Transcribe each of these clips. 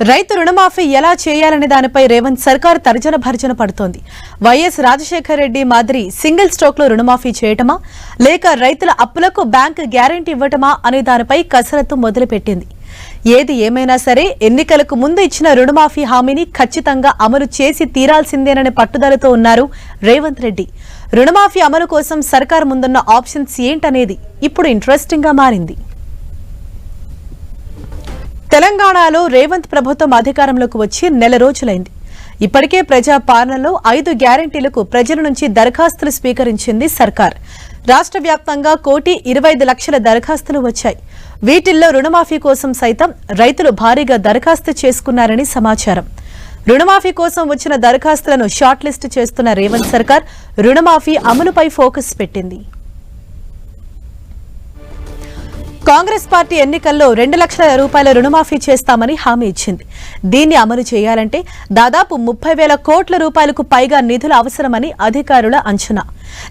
రైతు రుణమాఫీ ఎలా చేయాలనే దానిపై రేవంత్ సర్కార్ తర్జన భర్జన పడుతోంది. వైఎస్ రాజశేఖర రెడ్డి మాదిరి సింగిల్ స్ట్రోక్లో రుణమాఫీ చేయటమా? లేక రైతుల అప్పులకు బ్యాంక్ గ్యారెంటీ ఇవ్వటమా అనే దానిపై కసరత్తు మొదలుపెట్టింది. ఏది ఏమైనా సరే ఎన్నికలకు ముందు ఇచ్చిన రుణమాఫీ హామీని ఖచ్చితంగా అమలు చేసి తీరాల్సిందేననే పట్టుదలతో ఉన్నారు రేవంత్ రెడ్డి. రుణమాఫీ అమలు కోసం సర్కార్ ముందున్న ఆప్షన్స్ ఏంటనేది ఇప్పుడు ఇంట్రెస్టింగ్గా మారింది. తెలంగాణలో రేవంత్ ప్రభుత్వం అధికారంలోకి వచ్చి నెల రోజులైంది. ఇప్పటికే ప్రజా పాలనలో ఐదు గ్యారంటీలకు ప్రజల నుంచి దరఖాస్తులు స్వీకరించింది సర్కార్. రాష్ట్ర వ్యాప్తంగా కోటి ఇరవై ఐదు లక్షల దరఖాస్తులు వచ్చాయి. వీటిల్లో రుణమాఫీ కోసం సైతం రైతులు భారీగా దరఖాస్తు చేసుకున్నారని సమాచారం. రుణమాఫీ కోసం వచ్చిన దరఖాస్తులను షార్ట్ లిస్ట్ చేస్తున్న రేవంత్ సర్కార్ రుణమాఫీ అమలుపై ఫోకస్ పెట్టింది. కాంగ్రెస్ పార్టీ ఎన్నికల్లో రెండు లక్షల రూపాయల రుణమాఫీ చేస్తామని హామీ ఇచ్చింది. దీన్ని అమలు చేయాలంటే దాదాపు ముప్పై వేల కోట్ల రూపాయలకు పైగా నిధులు అవసరమని అధికారుల అంచనా.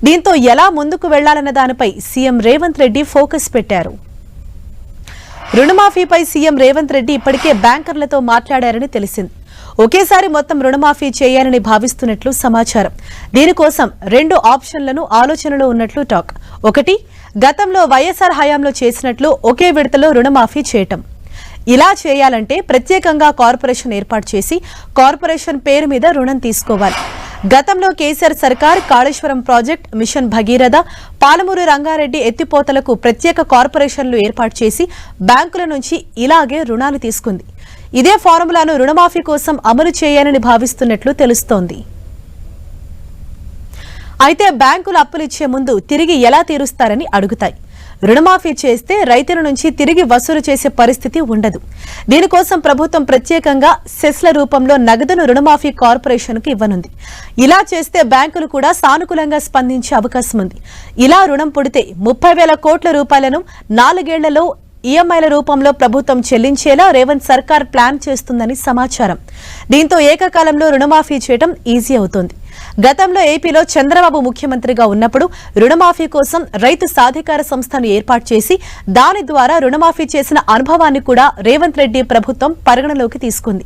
దీంతో ఎలా ముందుకు వెళ్ళాలన్న దానిపై సీఎం రేవంత్ రెడ్డి ఫోకస్ పెట్టారు. రుణమాఫీపై సీఎం రేవంత్ రెడ్డి ఇప్పటికే బ్యాంకర్లతో మాట్లాడారని తెలిసింది. ఒకేసారి మొత్తం రుణమాఫీ చేయాలని భావిస్తున్నట్లు సమాచారం. దీనికోసం రెండు ఆప్షన్లను ఆలోచనలో ఉన్నట్లు టాక్. ఒకటి గతంలో వైఎస్ఆర్ హయాంలో చేసినట్లు ఒకే విడతలో రుణమాఫీ చేయటం. ఇలా చేయాలంటే ప్రత్యేకంగా కార్పొరేషన్ ఏర్పాటు చేసి కార్పొరేషన్ పేరు మీద రుణం తీసుకోవాలి. గతంలో కేసీఆర్ సర్కార్ కాళేశ్వరం ప్రాజెక్ట్ మిషన్ భగీరథ పాలమూరు రంగారెడ్డి ఎత్తిపోతలకు ప్రత్యేక కార్పొరేషన్లు ఏర్పాటు చేసి బ్యాంకుల నుంచి ఇలాగే రుణాలు తీసుకుంది. ఇదే ఫార్ములాను రుణమాఫీ కోసం అమలు చేయాలని భావిస్తున్నట్లు తెలుస్తోంది. అయితే బ్యాంకులు అప్పులు ఇచ్చే ముందు తిరిగి ఎలా తీరుస్తారని అడుగుతాయి. రుణమాఫీ చేస్తే రైతుల నుంచి తిరిగి వసూలు చేసే పరిస్థితి ఉండదు. దీనికోసం ప్రభుత్వం ప్రత్యేకంగా సెస్ల రూపంలో నగదును రుణమాఫీ కార్పొరేషన్కు ఇవ్వనుంది. ఇలా చేస్తే బ్యాంకులు కూడా సానుకూలంగా స్పందించే అవకాశం ఉంది. ఇలా రుణం పుడితే ముప్పై వేల కోట్ల రూపాయలను నాలుగేళ్ళలో ఈఎంఐల రూపంలో ప్రభుత్వం చెల్లించేలా రేవంత్ సర్కార్ ప్లాన్ చేస్తుందని సమాచారం. దీంతో ఏకకాలంలో రుణమాఫీ చేయడం ఈజీ అవుతోంది. గతంలో ఏపీలో చంద్రబాబు ముఖ్యమంత్రిగా ఉన్నప్పుడు రుణమాఫీ కోసం రైతు సాధికార సంస్థను ఏర్పాటు చేసి దాని ద్వారా రుణమాఫీ చేసిన అనుభవాన్ని కూడా రేవంత్ రెడ్డి ప్రభుత్వం పరిగణలోకి తీసుకుంది.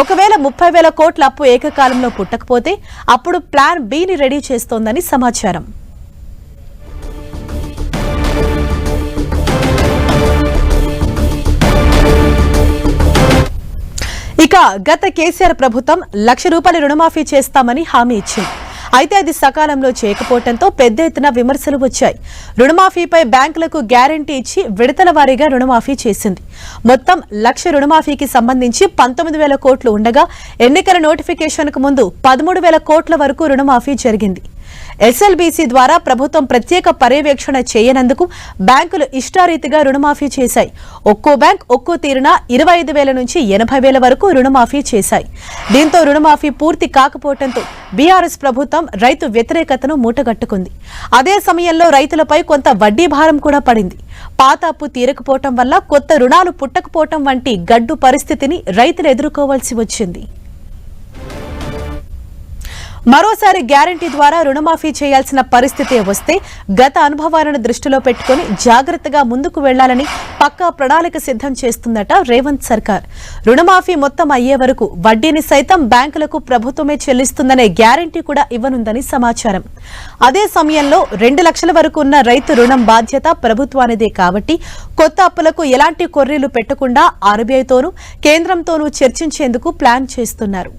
ఒకవేళ ముప్పై వేల కోట్ల అప్పు ఏకకాలంలో పుట్టకపోతే అప్పుడు ప్లాన్ బిని రెడీ చేస్తోందని సమాచారం. ఇక గత కేసీఆర్ ప్రభుత్వం లక్ష రూపాయల రుణమాఫీ చేస్తామని హామీ ఇచ్చింది. అయితే అది సకాలంలో చేయకపోవడంతో పెద్ద ఎత్తున విమర్శలు వచ్చాయి. రుణమాఫీపై బ్యాంకులకు గ్యారంటీ ఇచ్చి విడతల వారీగా రుణమాఫీ చేసింది. మొత్తం లక్ష రుణమాఫీకి సంబంధించి పంతొమ్మిది వేల కోట్లు ఉండగా ఎన్నికల నోటిఫికేషన్కు ముందు పదమూడు వేల కోట్ల వరకు రుణమాఫీ జరిగింది. ఎస్ఎల్బీసీ ద్వారా ప్రభుత్వం ప్రత్యేక పర్యవేక్షణ చేయనందుకు బ్యాంకులు ఇష్టారీతిగా రుణమాఫీ చేశాయి. ఒక్కో బ్యాంక్ ఒక్కో తీరున ఇరవై ఐదు వేల నుంచి ఎనభై వేల వరకు రుణమాఫీ చేశాయి. దీంతో రుణమాఫీ పూర్తి కాకపోవడంతో బీఆర్ఎస్ ప్రభుత్వం రైతు వ్యతిరేకతను మూటగట్టుకుంది. అదే సమయంలో రైతులపై కొంత వడ్డీ భారం కూడా పడింది. పాత అప్పు తీరకపోవటం వల్ల కొత్త రుణాలు పుట్టకపోవటం వంటి గడ్డు పరిస్థితిని రైతులు ఎదుర్కోవాల్సి వచ్చింది. మరోసారి గ్యారంటీ ద్వారా రుణమాఫీ చేయాల్సిన పరిస్థితి వస్తే గత అనుభవాలను దృష్టిలో పెట్టుకుని జాగ్రత్తగా ముందుకు వెళ్ళాలని పక్కా ప్రణాళిక సిద్ధం చేస్తుందట రేవంత్ సర్కార్. రుణమాఫీ మొత్తం అయ్యే వరకు వడ్డీని సైతం బ్యాంకులకు ప్రభుత్వమే చెల్లిస్తుందనే గ్యారంటీ కూడా ఇవ్వనుందని సమాచారం. అదే సమయంలో రెండు లక్షల వరకు ఉన్న రైతు రుణం బాధ్యత ప్రభుత్వానిదే కాబట్టి కొత్త అప్పులకు ఎలాంటి కొర్రీలు పెట్టకుండా ఆర్బీఐతోనూ కేంద్రంతోనూ చర్చించేందుకు ప్లాన్ చేస్తున్నారు.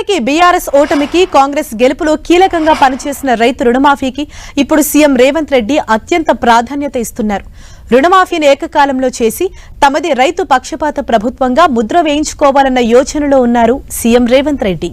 మొత్తానికి బీఆర్ఎస్ ఓటమికి కాంగ్రెస్ గెలుపులో కీలకంగా పనిచేసిన రైతు రుణమాఫీకి ఇప్పుడు సీఎం రేవంత్ రెడ్డి అత్యంత ప్రాధాన్యత ఇస్తున్నారు. రుణమాఫీని ఏకకాలంలో చేసి తమది రైతు పక్షపాత ప్రభుత్వంగా ముద్ర వేయించుకోవాలన్న యోచనలో ఉన్నారు సీఎం రేవంత్ రెడ్డి.